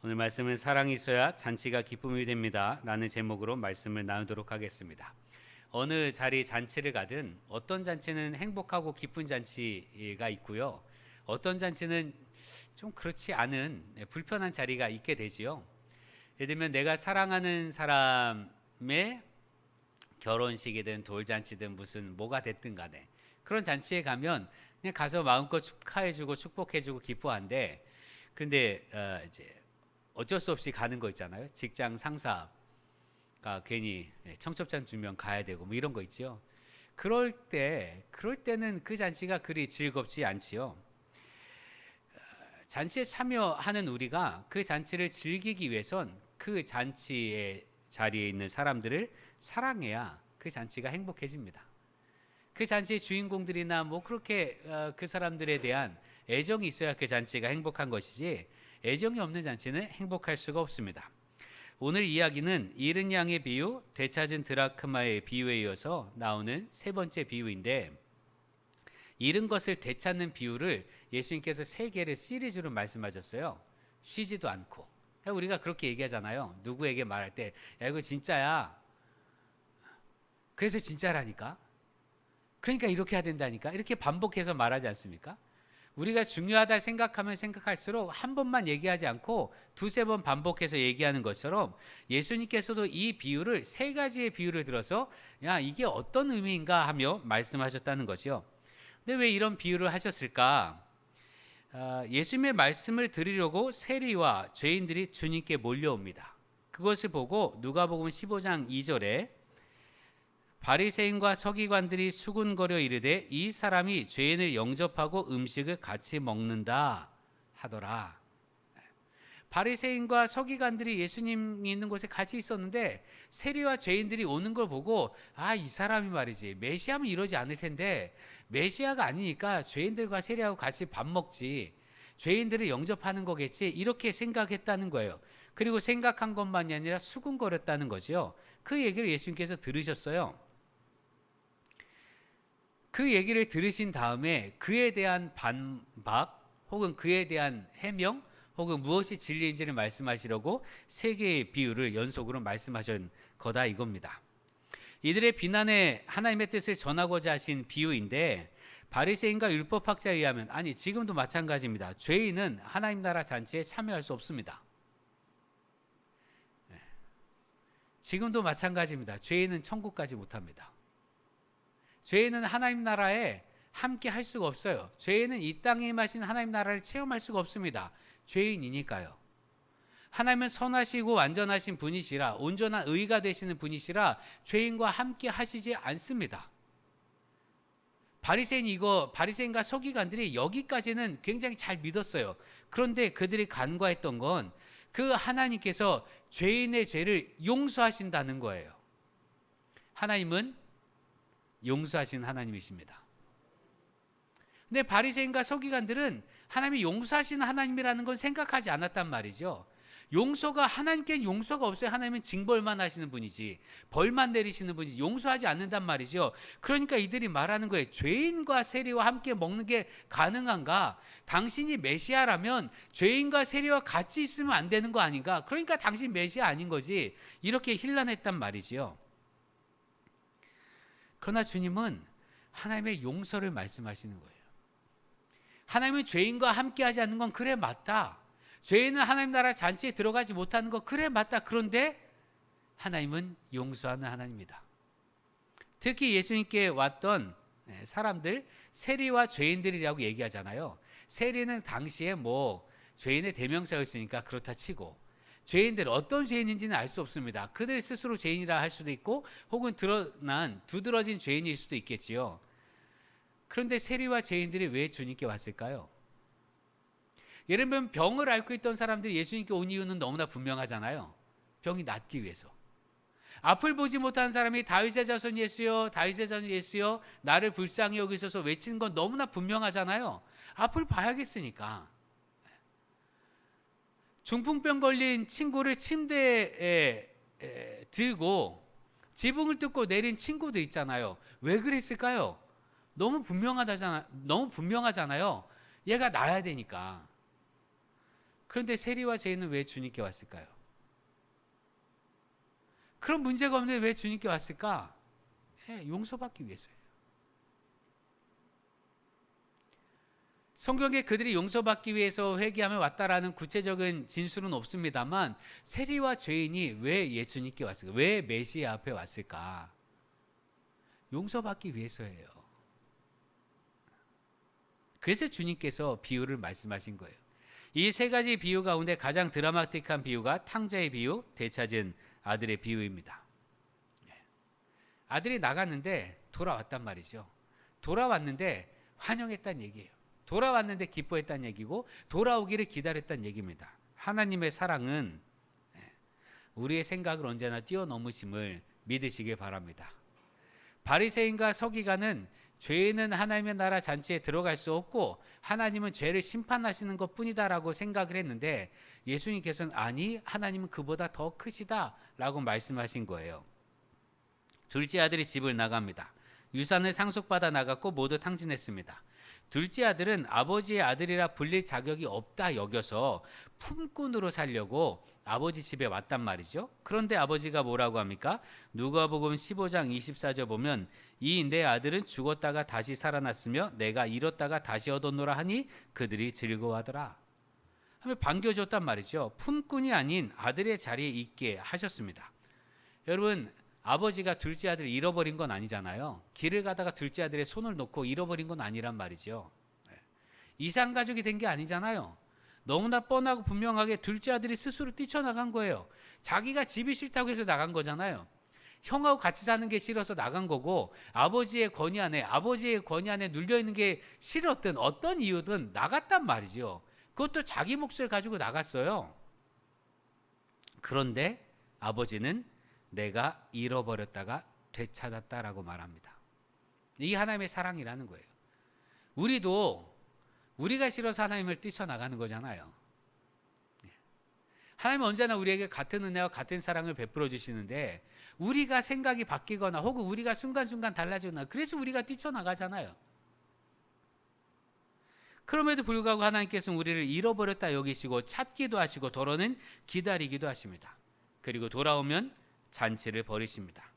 오늘 말씀은 사랑이 있어야 잔치가 기쁨이 됩니다. 라는 제목으로 말씀을 나누도록 하겠습니다. 어느 자리 잔치를 가든 어떤 잔치는 행복하고 기쁜 잔치가 있고요. 어떤 잔치는 좀 그렇지 않은 네, 불편한 자리가 있게 되지요. 예를 들면 내가 사랑하는 사람의 결혼식이든 돌잔치든 무슨 뭐가 됐든 간에 그런 잔치에 가면 그냥 가서 마음껏 축하해주고 축복해주고 기뻐한데 그런데 어 이제 어쩔 수 없이 가는 거 있잖아요. 직장 상사가 괜히 청첩장 주면 가야 되고 뭐 이런 거 있죠. 그럴 때 그럴 때는 그 잔치가 그리 즐겁지 않지요. 어, 잔치에 참여하는 우리가 그 잔치를 즐기기 위해선 그 잔치의 자리에 있는 사람들을 사랑해야 그 잔치가 행복해집니다. 그 잔치의 주인공들이나 뭐 그렇게 어, 그 사람들에 대한 애정이 있어야 그 잔치가 행복한 것이지 애정이 없는 잔치는 행복할 수가 없습니다. 오늘 이야기는 잃은 양의 비유, 되찾은 드라크마의 비유에 이어서 나오는 세 번째 비유인데 잃은 것을 되찾는 비유를 예수님께서 세 개를 시리즈로 말씀하셨어요. 쉬지도 않고. 우리가 그렇게 얘기하잖아요. 누구에게 말할 때, 야, 이거 진짜야. 그래서 진짜라니까. 그러니까 이렇게 해야 된다니까. 이렇게 반복해서 말하지 않습니까? 우리가 중요하다 생각하면 생각할수록 한 번만 얘기하지 않고 두세 번 반복해서 얘기하는 것처럼 예수님께서도 이 비유를 세 가지의 비유를 들어서 야, 이게 어떤 의미인가 하며 말씀하셨다는 것이요. 근데 왜 이런 비유를 하셨을까? 아, 예수님의 말씀을 들으려고 세리와 죄인들이 주님께 몰려옵니다. 그것을 보고 누가복음 15장 2절에 바리새인과 서기관들이 수군거려 이르되 이 사람이 죄인을 영접하고 음식을 같이 먹는다 하더라. 바리새인과 서기관들이 예수님이 있는 곳에 같이 있었는데 세리와 죄인들이 오는 걸 보고 아 이 사람이 말이지 메시아면 이러지 않을 텐데 메시아가 아니니까 죄인들과 세리하고 같이 밥 먹지 죄인들을 영접하는 거겠지 이렇게 생각했다는 거예요. 그리고 생각한 것만이 아니라 수군거렸다는 거지요. 그 얘기를 예수님께서 들으셨어요. 그 얘기를 들으신 다음에 그에 대한 반박 혹은 그에 대한 해명 혹은 무엇이 진리인지를 말씀하시려고 세 개의 비유를 연속으로 말씀하신 거다 이겁니다. 이들의 비난에 하나님의 뜻을 전하고자 하신 비유인데 바리새인과 율법학자에 의하면 아니 지금도 마찬가지입니다. 죄인은 하나님 나라 잔치에 참여할 수 없습니다. 네. 지금도 마찬가지입니다. 죄인은 천국 가지 못합니다. 죄인은 하나님 나라에 함께 할 수가 없어요. 죄인은 이 땅에 임하신 하나님 나라를 체험할 수가 없습니다. 죄인이니까요. 하나님은 선하시고 완전하신 분이시라 온전한 의가 되시는 분이시라 죄인과 함께 하시지 않습니다. 바리새인 이거 바리새인과 서기관들이 여기까지는 굉장히 잘 믿었어요. 그런데 그들이 간과했던 건 그 하나님께서 죄인의 죄를 용서하신다는 거예요. 하나님은 용서하신 하나님이십니다. 근데 바리새인과 서기관들은 하나님이 용서하시는 하나님이라는 건 생각하지 않았단 말이죠. 용서가 하나님께는 용서가 없어요. 하나님은 징벌만 하시는 분이지 벌만 내리시는 분이지 용서하지 않는단 말이죠. 그러니까 이들이 말하는 거예요. 죄인과 세리와 함께 먹는 게 가능한가? 당신이 메시아라면 죄인과 세리와 같이 있으면 안 되는 거 아닌가? 그러니까 당신 메시아 아닌 거지. 이렇게 힐난했단 말이지요. 그러나 주님은 하나님의 용서를 말씀하시는 거예요. 하나님은 죄인과 함께 하지 않는 건 그래 맞다. 죄인은 하나님 나라 잔치에 들어가지 못하는 거 그래 맞다. 그런데 하나님은 용서하는 하나님이다. 특히 예수님께 왔던 네, 사람들 세리와 죄인들이라고 얘기하잖아요. 세리는 당시에 뭐 죄인의 대명사였으니까 그렇다 치고 죄인들 어떤 죄인인지는 알 수 없습니다. 그들 스스로 죄인이라 할 수도 있고 혹은 드러난 두드러진 죄인일 수도 있겠지요. 그런데 세리와 죄인들이 왜 주님께 왔을까요? 예를 들면 병을 앓고 있던 사람들이 예수님께 온 이유는 너무나 분명하잖아요. 병이 낫기 위해서. 앞을 보지 못한 사람이 다윗의 자손 예수여 다윗의 자손 예수여 나를 불쌍히 여기소서 외치는 건 너무나 분명하잖아요. 앞을 봐야겠으니까. 중풍병 걸린 친구를 침대에 에, 들고 지붕을 뚫고 내린 친구도 있잖아요. 왜 그랬을까요? 너무 분명하다잖아. 너무 분명하잖아요. 얘가 나야 되니까. 그런데 세리와 죄인은 왜 주님께 왔을까요? 그런 문제가 없는데 왜 주님께 왔을까? 예, 용서받기 위해서예요. 성경에 그들이 용서받기 위해서 회개하며 왔다라는 구체적인 진술은 없습니다만 세리와 죄인이 왜 예수님께 왔을까? 왜 메시아 앞에 왔을까? 용서받기 위해서예요. 그래서 주님께서 비유를 말씀하신 거예요. 이 세 가지 비유 가운데 가장 드라마틱한 비유가 탕자의 비유, 되찾은 아들의 비유입니다. 네. 아들이 나갔는데 돌아왔단 말이죠. 돌아왔는데 환영했단 얘기예요. 돌아왔는데 기뻐했단 얘기고 돌아오기를 기다렸단 얘기입니다. 하나님의 사랑은 네, 우리의 생각을 언제나 뛰어넘으심을 믿으시길 바랍니다. 바리새인과 서기관은 죄인은 하나님의 나라 잔치에 들어갈 수 없고 하나님은 죄를 심판하시는 것뿐이다라고 생각을 했는데 예수님께서는 아니 하나님은 그보다 더 크시다라고 말씀하신 거예요. 둘째 아들이 집을 나갑니다. 유산을 상속받아 나갔고 모두 탕진했습니다. 둘째 아들은 아버지의 아들이라 불릴 자격이 없다 여겨서 품꾼으로 살려고 아버지 집에 왔단 말이죠. 그런데 아버지가 뭐라고 합니까? 누가복음 15장 24절 보면 이 내 아들은 죽었다가 다시 살아났으며 내가 잃었다가 다시 얻었노라 하니 그들이 즐거워하더라. 하며 반겨줬단 말이죠. 품꾼이 아닌 아들의 자리에 있게 하셨습니다. 여러분 아버지가 둘째 아들을 잃어버린 건 아니잖아요. 길을 가다가 둘째 아들의 손을 놓고 잃어버린 건 아니란 말이죠. 네. 이상 가족이 된 게 아니잖아요. 너무나 뻔하고 분명하게 둘째 아들이 스스로 뛰쳐나간 거예요. 자기가 집이 싫다고 해서 나간 거잖아요. 형하고 같이 사는 게 싫어서 나간 거고 아버지의 권위 안에 아버지의 권위 안에 눌려 있는 게 싫었든 어떤 이유든 나갔단 말이죠. 그것도 자기 몫을 가지고 나갔어요. 그런데 아버지는 내가 잃어버렸다가 되찾았다라고 말합니다. 이 하나님의 사랑이라는 거예요. 우리도 우리가 싫어서 하나님을 뛰쳐나가는 거잖아요. 예. 하나님은 언제나 우리에게 같은 은혜와 같은 사랑을 베풀어 주시는데 우리가 생각이 바뀌거나 혹은 우리가 순간순간 달라지거나 그래서 우리가 뛰쳐나가잖아요. 그럼에도 불구하고 하나님께서는 우리를 잃어버렸다 여기시고 찾기도 하시고 더러는 기다리기도 하십니다. 그리고 돌아오면 잔치를 벌이십니다.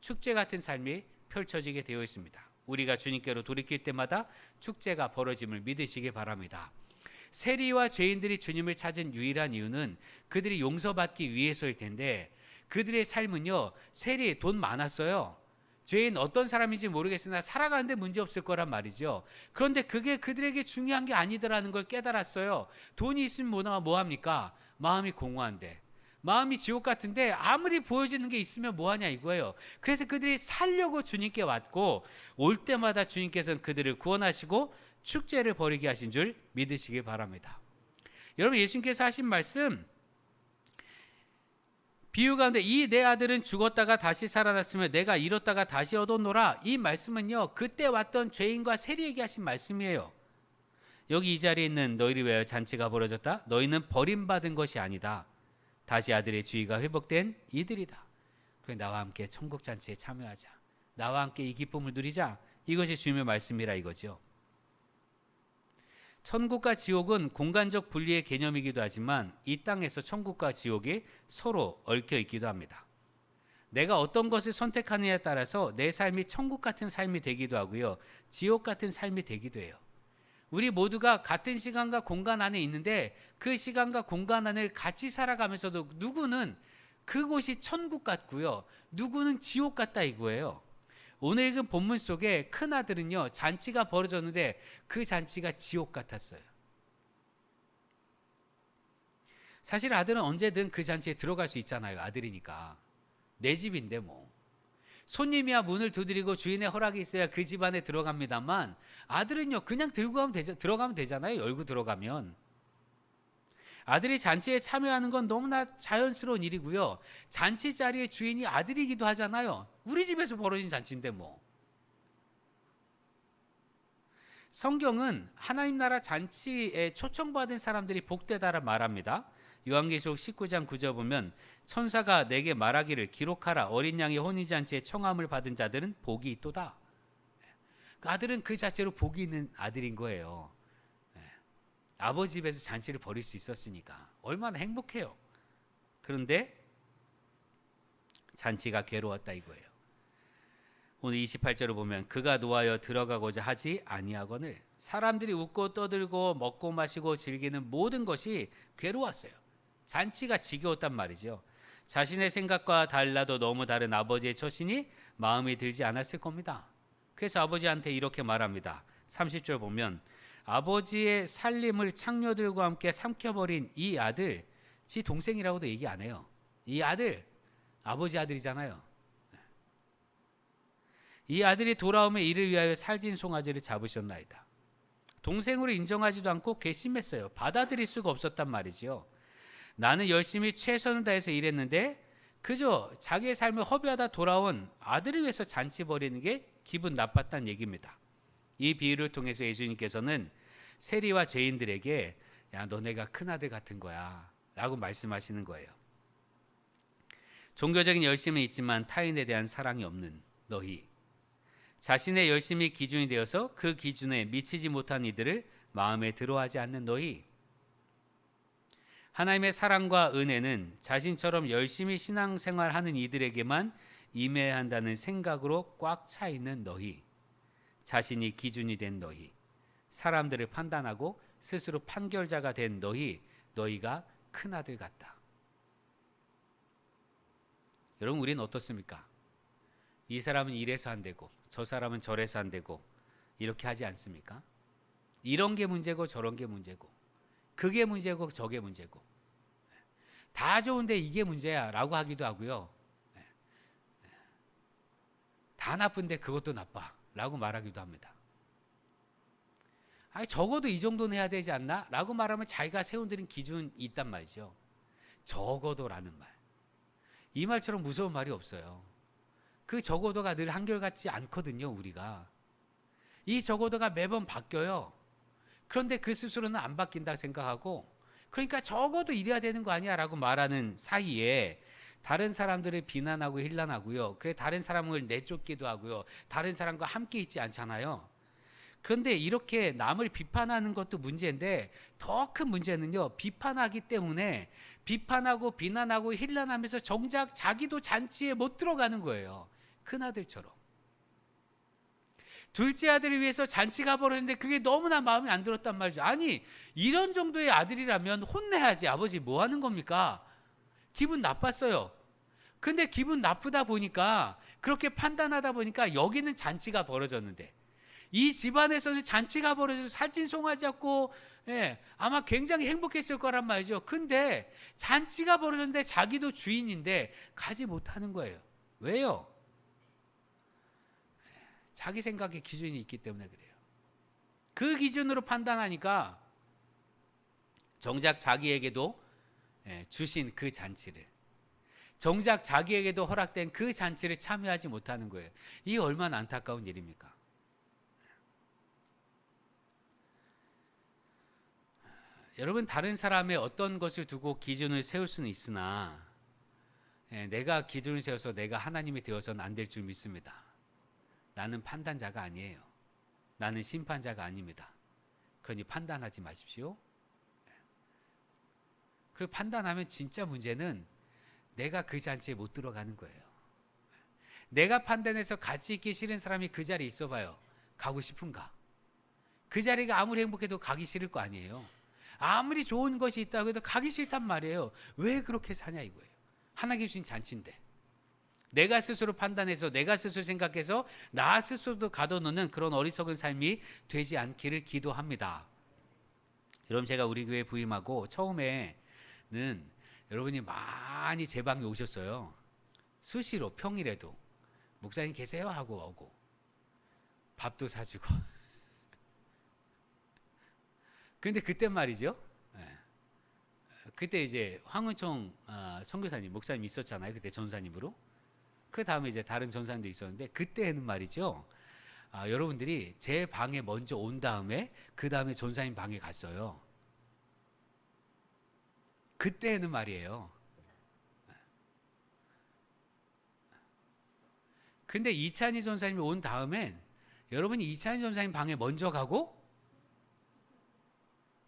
축제 같은 삶이 펼쳐지게 되어 있습니다. 우리가 주님께로 돌이킬 때마다 축제가 벌어짐을 믿으시기 바랍니다. 세리와 죄인들이 주님을 찾은 유일한 이유는 그들이 용서받기 위해서일 텐데 그들의 삶은요 세리 돈 많았어요. 죄인 어떤 사람인지 모르겠으나 살아가는데 문제 없을 거란 말이죠. 그런데 그게 그들에게 중요한 게 아니더라는 걸 깨달았어요. 돈이 있으면 뭐나 뭐 합니까? 마음이 공허한데 마음이 지옥 같은데 아무리 보여지는 게 있으면 뭐하냐 이거예요. 그래서 그들이 살려고 주님께 왔고 올 때마다 주님께서는 그들을 구원하시고 축제를 벌이게 하신 줄 믿으시기 바랍니다. 여러분 예수님께서 하신 말씀 비유 가운데 이 내 아들은 죽었다가 다시 살아났으며 내가 잃었다가 다시 얻었노라 이 말씀은요 그때 왔던 죄인과 세리에게 하신 말씀이에요. 여기 이 자리에 있는 너희를 위하여 잔치가 벌어졌다. 너희는 버림받은 것이 아니다. 다시 아들의 주의가 회복된 이들이다. 그래 나와 함께 천국 잔치에 참여하자. 나와 함께 이 기쁨을 누리자. 이것이 주님의 말씀이라 이거죠. 천국과 지옥은 공간적 분리의 개념이기도 하지만 이 땅에서 천국과 지옥이 서로 얽혀 있기도 합니다. 내가 어떤 것을 선택하느냐에 따라서 내 삶이 천국 같은 삶이 되기도 하고요. 지옥 같은 삶이 되기도 해요. 우리 모두가 같은 시간과 공간 안에 있는데 그 시간과 공간 안을 같이 살아가면서도 누구는 그곳이 천국 같고요. 누구는 지옥 같다 이거예요. 오늘 읽은 본문 속에 큰 아들은요 잔치가 벌어졌는데 그 잔치가 지옥 같았어요. 사실 아들은 언제든 그 잔치에 들어갈 수 있잖아요. 아들이니까 내 집인데 뭐. 손님이야 문을 두드리고 주인의 허락이 있어야 그 집 안에 들어갑니다만 아들은요 그냥 들고 가면 되자, 들어가면 되잖아요 열고 들어가면. 아들이 잔치에 참여하는 건 너무나 자연스러운 일이고요. 잔치 자리의 주인이 아들이기도 하잖아요. 우리 집에서 벌어진 잔치인데 뭐. 성경은 하나님 나라 잔치에 초청받은 사람들이 복되다라 말합니다 요한계시록 19장 9절 보면 천사가 내게 말하기를 기록하라 어린 양의 혼인 잔치에 청함을 받은 자들은 복이 있도다. 그 아들은 그 자체로 복이 있는 아들인 거예요. 예. 아버지 집에서 잔치를 벌일 수 있었으니까 얼마나 행복해요. 그런데 잔치가 괴로웠다 이거예요. 오늘 28절을 보면 그가 노하여 들어가고자 하지 아니하거늘 사람들이 웃고 떠들고 먹고 마시고 즐기는 모든 것이 괴로웠어요. 잔치가 지겨웠단 말이죠. 자신의 생각과 달라도 너무 다른 아버지의 처신이 마음에 들지 않았을 겁니다. 그래서 아버지한테 이렇게 말합니다. 30절 보면 아버지의 살림을 창녀들과 함께 삼켜버린 이 아들, 지 동생이라고도 얘기 안 해요. 이 아들, 아버지 아들이잖아요. 이 아들이 돌아오면 이를 위하여 살진 송아지를 잡으셨나이다. 동생으로 인정하지도 않고 괘씸했어요. 받아들일 수가 없었단 말이지요. 나는 열심히 최선을 다해서 일했는데 그저 자기의 삶을 허비하다 돌아온 아들을 위해서 잔치 벌이는 게 기분 나빴다는 얘기입니다. 이 비유를 통해서 예수님께서는 세리와 죄인들에게 야 너네가 큰 아들 같은 거야 라고 말씀하시는 거예요. 종교적인 열심은 있지만 타인에 대한 사랑이 없는 너희 자신의 열심이 기준이 되어서 그 기준에 미치지 못한 이들을 마음에 들어하지 않는 너희 하나님의 사랑과 은혜는 자신처럼 열심히 신앙생활하는 이들에게만 임해야 한다는 생각으로 꽉 차 있는 너희 자신이 기준이 된 너희 사람들을 판단하고 스스로 판결자가 된 너희 너희가 큰 아들 같다. 여러분 우리는 어떻습니까? 이 사람은 이래서 안 되고 저 사람은 저래서 안 되고 이렇게 하지 않습니까? 이런 게 문제고 저런 게 문제고 그게 문제고 저게 문제고 다 좋은데 이게 문제야라고 하기도 하고요. 다 나쁜데 그것도 나빠라고 말하기도 합니다. 아니 적어도 이 정도는 해야 되지 않나?라고 말하면 자기가 세운드린 기준이 있단 말이죠. 적어도라는 말. 이 말처럼 무서운 말이 없어요. 그 적어도가 늘 한결같지 않거든요, 우리가. 이 적어도가 매번 바뀌어요. 그런데 그 스스로는 안 바뀐다 생각하고 그러니까 적어도 이래야 되는 거 아니야라고 말하는 사이에 다른 사람들을 비난하고 힐난하고요. 그래 다른 사람을 내쫓기도 하고요. 다른 사람과 함께 있지 않잖아요. 그런데 이렇게 남을 비판하는 것도 문제인데 더 큰 문제는요. 비판하기 때문에 비판하고 비난하고 힐난하면서 정작 자기도 잔치에 못 들어가는 거예요. 큰 아들처럼. 둘째 아들을 위해서 잔치가 벌어졌는데 그게 너무나 마음에 안 들었단 말이죠. 아니 이런 정도의 아들이라면 혼내야지 아버지 뭐 하는 겁니까? 기분 나빴어요. 근데 기분 나쁘다 보니까 그렇게 판단하다 보니까 여기는 잔치가 벌어졌는데 이 집안에서는 잔치가 벌어져서 살찐 송아지 잡고 예, 아마 굉장히 행복했을 거란 말이죠. 근데 잔치가 벌어졌는데 자기도 주인인데 가지 못하는 거예요. 왜요? 자기 생각의 기준이 있기 때문에 그래요. 그 기준으로 판단하니까 정작 자기에게도 예, 주신 그 잔치를 정작 자기에게도 허락된 그 잔치를 참여하지 못하는 거예요. 이 얼마나 안타까운 일입니까? 여러분 다른 사람의 어떤 것을 두고 기준을 세울 수는 있으나 예, 내가 기준을 세워서 내가 하나님이 되어서는 안 될 줄 믿습니다. 나는 판단자가 아니에요. 나는 심판자가 아닙니다. 그러니 판단하지 마십시오. 그리고 판단하면 진짜 문제는 내가 그 잔치에 못 들어가는 거예요. 내가 판단해서 같이 있기 싫은 사람이 그 자리에 있어 봐요. 가고 싶은가? 그 자리가 아무리 행복해도 가기 싫을 거 아니에요. 아무리 좋은 것이 있다고 해도 가기 싫단 말이에요. 왜 그렇게 사냐 이거예요. 하나님 주신 잔치인데. 내가 스스로 판단해서 내가 스스로 생각해서 나 스스로도 가둬놓는 그런 어리석은 삶이 되지 않기를 기도합니다. 여러분 제가 우리 교회 부임하고 처음에는 여러분이 많이 제 방에 오셨어요. 수시로 평일에도 목사님 계세요 하고 오고 밥도 사주고. 근데 그때 말이죠. 예. 그때 이제 황은총 어, 선교사님 목사님 있었잖아요. 그때 전사님으로. 그 다음에 이제 다른 전사님도 있었는데 그때는 말이죠. 아, 여러분들이 제 방에 먼저 온 다음에 그 다음에 전사님 방에 갔어요. 그때는 말이에요. 근데 이찬희 전사님이 온 다음엔 여러분이 이찬희 전사님 방에 먼저 가고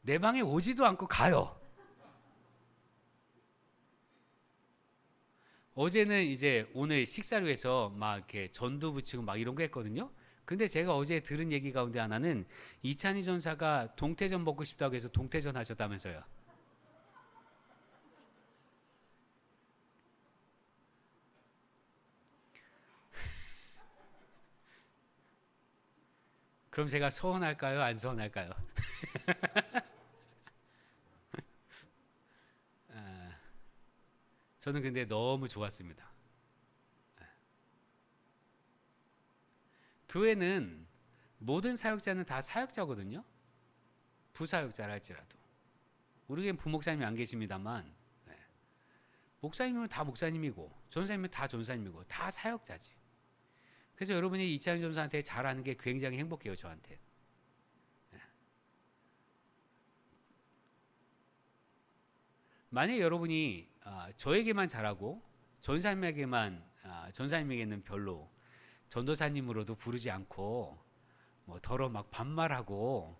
내 방에 오지도 않고 가요. 어제는 이제 오늘 식사를 위해서 막 이렇게 전도 부치고 막 이런 거 했거든요. 근데 제가 어제 들은 얘기 가운데 하나는 이찬희 전사가 동태전 먹고 싶다고 해서 동태전 하셨다면서요. 그럼 제가 서운할까요? 안 서운할까요? 저는 근데 너무 좋았습니다. 교회는 모든 사역자는 다 사역자거든요. 부사역자라 할지라도. 우리에겐 부목사님이 안 계십니다만 네. 목사님은 다 목사님이고 전사님은 다 전사님이고 다 사역자지. 그래서 여러분이 이찬희 전사한테 잘하는 게 굉장히 행복해요 저한테. 네. 만약 여러분이 아, 저에게만 잘하고 전사님에게만 아, 전사님에게는 별로 전도사님으로도 부르지 않고 뭐 더러 막 반말하고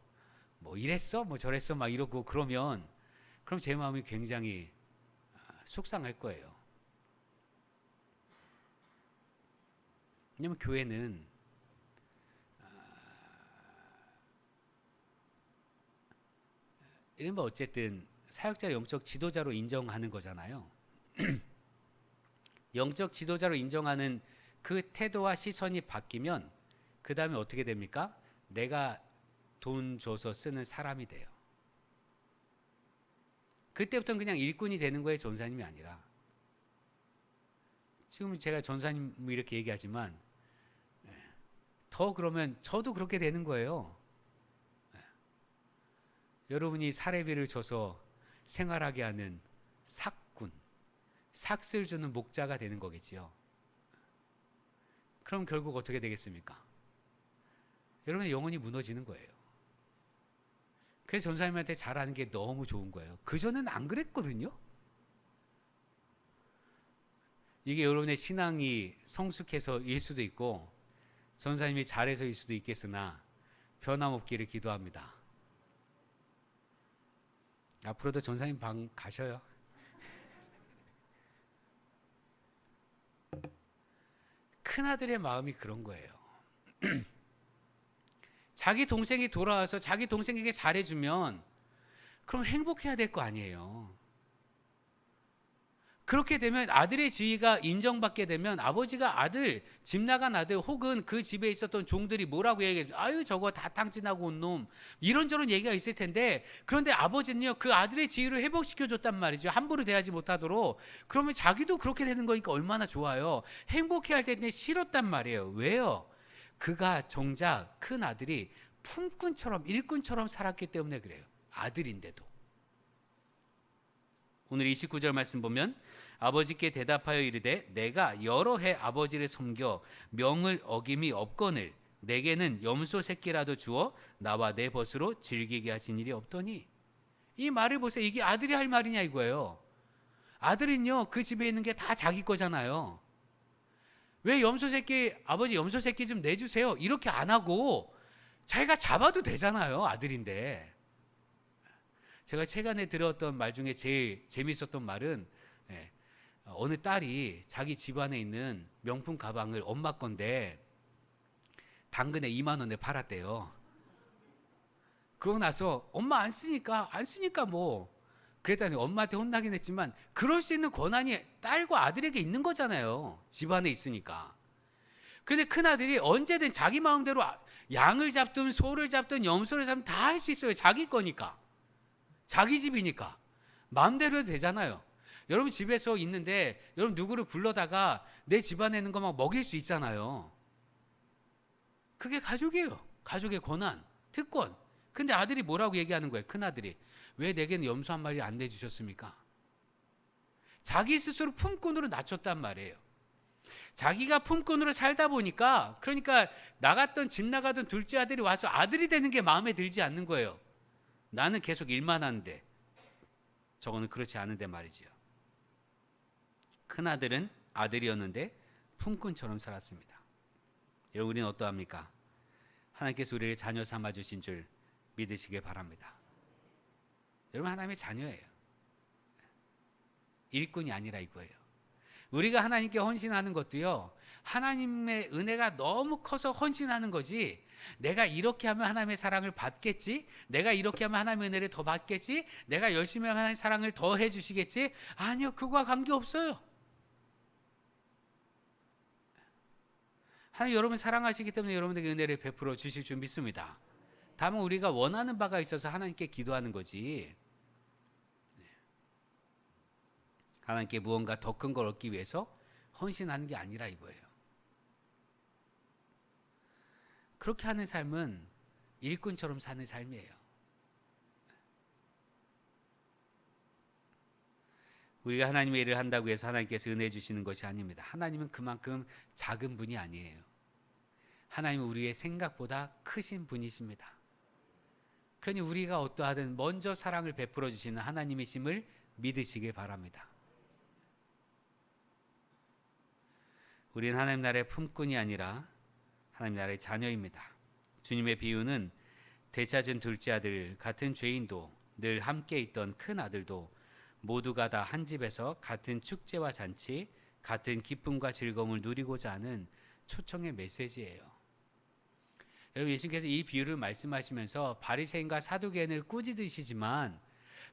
뭐 이랬어 뭐 저랬어 막 이러고 그러면 그럼 제 마음이 굉장히 아, 속상할 거예요. 왜냐면 교회는 아, 이른바 어쨌든 사역자 영적 지도자로 인정하는 거잖아요. 영적 지도자로 인정하는 그 태도와 시선이 바뀌면 그 다음에 어떻게 됩니까? 내가 돈 줘서 쓰는 사람이 돼요. 그때부터는 그냥 일꾼이 되는 거예요, 전사님이 아니라. 지금 제가 전사님 뭐 이렇게 얘기하지만 예, 더 그러면 저도 그렇게 되는 거예요. 예. 여러분이 사례비를 줘서 생활하게 하는 삭군, 삭슬 주는 목자가 되는 거겠지요. 그럼 결국 어떻게 되겠습니까? 여러분의 영혼이 무너지는 거예요. 그래서 전사님한테 잘하는 게 너무 좋은 거예요. 그전엔 안 그랬거든요. 이게 여러분의 신앙이 성숙해서일 수도 있고 전사님이 잘해서일 수도 있겠으나 변함없기를 기도합니다. 앞으로도 전사님 방 가셔요. 큰 아들의 마음이 그런 거예요. 자기 동생이 돌아와서 자기 동생에게 잘해주면 그럼 행복해야 될 거 아니에요. 그렇게 되면 아들의 지위가 인정받게 되면 아버지가 아들 집 나간 아들 혹은 그 집에 있었던 종들이 뭐라고 얘기해 아유 저거 다 탕진하고 온 놈. 이런저런 얘기가 있을 텐데 그런데 아버지는요 그 아들의 지위를 회복시켜 줬단 말이죠. 함부로 대하지 못하도록. 그러면 자기도 그렇게 되는 거니까 얼마나 좋아요. 행복해 할 텐데 싫었단 말이에요. 왜요? 그가 정작 큰 아들이 품꾼처럼 일꾼처럼 살았기 때문에 그래요. 아들인데도. 오늘 29절 말씀 보면 아버지께 대답하여 이르되 내가 여러 해 아버지를 섬겨 명을 어김이 없거늘 내게는 염소 새끼라도 주어 나와 내 벗으로 즐기게 하신 일이 없더니 이 말을 보세요. 이게 아들이 할 말이냐 이거예요. 아들은요 그 집에 있는 게 다 자기 거잖아요. 왜 염소 새끼 아버지 염소 새끼 좀 내주세요 이렇게 안 하고 자기가 잡아도 되잖아요 아들인데 제가 최근에 들었던 말 중에 제일 재밌었던 말은 예, 어느 딸이 자기 집안에 있는 명품 가방을 엄마 건데 당근에 2만 원에 팔았대요. 그러고 나서 엄마 안 쓰니까 안 쓰니까 뭐 그랬더니 엄마한테 혼나긴 했지만 그럴 수 있는 권한이 딸과 아들에게 있는 거잖아요. 집안에 있으니까. 그런데 큰 아들이 언제든 자기 마음대로 아, 양을 잡든 소를 잡든 염소를 잡든 다 할 수 있어요. 자기 거니까. 자기 집이니까 마음대로 되잖아요. 여러분 집에서 있는데 여러분 누구를 불러다가 내 집안에 있는 거막 먹일 수 있잖아요. 그게 가족이에요. 가족의 권한, 특권. 근데 아들이 뭐라고 얘기하는 거예요? 큰 아들이 왜 내게는 염소 한 마리 안 내주셨습니까? 자기 스스로 품꾼으로 낮췄단 말이에요. 자기가 품꾼으로 살다 보니까 그러니까 나갔던 집 나가던 둘째 아들이 와서 아들이 되는 게 마음에 들지 않는 거예요. 나는 계속 일만 하는데 저거는 그렇지 않은데 말이지요. 큰 아들은 아들이었는데 품꾼처럼 살았습니다. 여러분 우리는 어떠합니까? 하나님께서 우리를 자녀 삼아 주신 줄 믿으시길 바랍니다. 여러분 하나님의 자녀예요. 일꾼이 아니라 이거예요. 우리가 하나님께 헌신하는 것도요. 하나님의 은혜가 너무 커서 헌신하는 거지. 내가 이렇게 하면 하나님의 사랑을 받겠지. 내가 이렇게 하면 하나님의 은혜를 더 받겠지. 내가 열심히 하면 하나님의 사랑을 더 해주시겠지. 아니요, 그거와 관계 없어요. 하나님 여러분 사랑하시기 때문에 여러분에게 은혜를 베풀어 주실 줄 믿습니다. 다만 우리가 원하는 바가 있어서 하나님께 기도하는 거지. 네. 하나님께 무언가 더 큰 걸 얻기 위해서 헌신하는 게 아니라 이거예요. 그렇게 하는 삶은 일꾼처럼 사는 삶이에요. 우리가 하나님의 일을 한다고 해서 하나님께서 은혜 주시는 것이 아닙니다. 하나님은 그만큼 작은 분이 아니에요. 하나님은 우리의 생각보다 크신 분이십니다. 그러니 우리가 어떠하든 먼저 사랑을 베풀어 주시는 하나님이심을 믿으시길 바랍니다. 우리는 하나님 나라의 품꾼이 아니라 하나님 나라의 자녀입니다. 주님의 비유는 되찾은 둘째 아들 같은 죄인도 늘 함께 있던 큰 아들도 모두가 다 한 집에서 같은 축제와 잔치, 같은 기쁨과 즐거움을 누리고자 하는 초청의 메시지예요. 여러분 예수님께서 이 비유를 말씀하시면서 바리새인과 사두개인을 꾸짖으시지만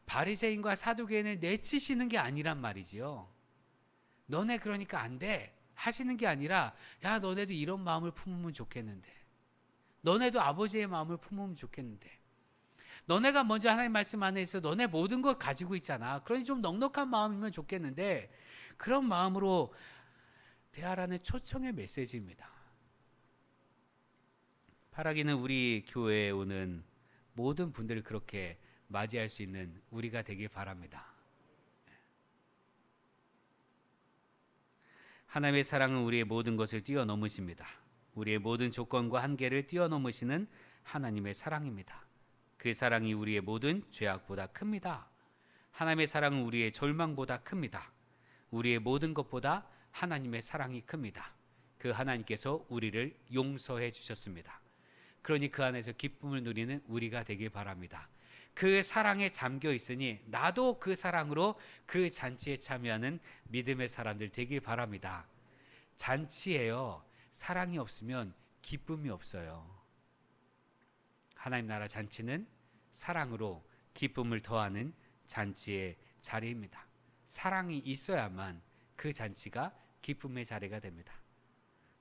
바리새인과 사두개인을 내치시는 게 아니란 말이지요. 너네 그러니까 안 돼. 하시는 게 아니라 야 너네도 이런 마음을 품으면 좋겠는데. 너네도 아버지의 마음을 품으면 좋겠는데. 너네가 먼저 하나님 말씀 안에 있어 너네 모든 걸 가지고 있잖아. 그러니 좀 넉넉한 마음이면 좋겠는데 그런 마음으로 대하라는 초청의 메시지입니다. 바라기는 우리 교회에 오는 모든 분들을 그렇게 맞이할 수 있는 우리가 되길 바랍니다. 하나님의 사랑은 우리의 모든 것을 뛰어넘으십니다. 우리의 모든 조건과 한계를 뛰어넘으시는 하나님의 사랑입니다. 그 사랑이 우리의 모든 죄악보다 큽니다. 하나님의 사랑은 우리의 절망보다 큽니다. 우리의 모든 것보다 하나님의 사랑이 큽니다. 그 하나님께서 우리를 용서해 주셨습니다. 그러니 그 안에서 기쁨을 누리는 우리가 되길 바랍니다. 그 사랑에 잠겨 있으니 나도 그 사랑으로 그 잔치에 참여하는 믿음의 사람들 되길 바랍니다. 잔치에요. 사랑이 없으면 기쁨이 없어요. 하나님 나라 잔치는 사랑으로 기쁨을 더하는 잔치의 자리입니다. 사랑이 있어야만 그 잔치가 기쁨의 자리가 됩니다.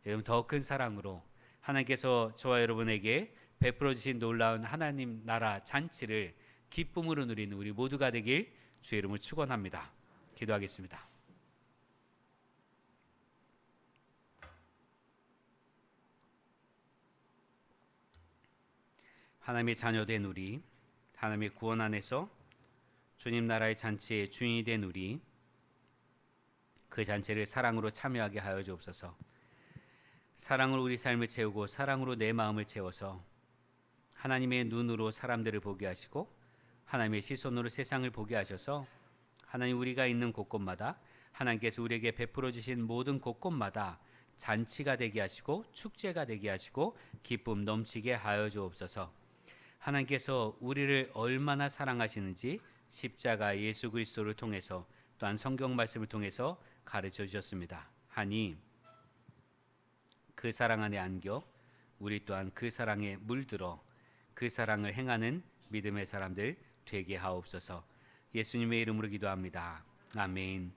여러분 더 큰 사랑으로 하나님께서 저와 여러분에게 베풀어 주신 놀라운 하나님 나라 잔치를 기쁨으로 누리는 우리 모두가 되길 주의 이름으로 축원합니다. 기도하겠습니다. 하나님의 자녀된 우리, 하나님의 구원 안에서 주님 나라의 잔치의 주인이 된 우리, 그 잔치를 사랑으로 참여하게 하여 주옵소서. 사랑으로 우리 삶을 채우고 사랑으로 내 마음을 채워서 하나님의 눈으로 사람들을 보게 하시고 하나님의 시선으로 세상을 보게 하셔서 하나님 우리가 있는 곳곳마다 하나님께서 우리에게 베풀어 주신 모든 곳곳마다 잔치가 되게 하시고 축제가 되게 하시고 기쁨 넘치게 하여 주옵소서. 하나님께서 우리를 얼마나 사랑하시는지 십자가 예수 그리스도를 통해서 또한 성경 말씀을 통해서 가르쳐 주셨습니다. 하니 그 사랑 안에 안겨 우리 또한 그 사랑에 물들어 그 사랑을 행하는 믿음의 사람들 되게 하옵소서. 예수님의 이름으로 기도합니다. 아멘.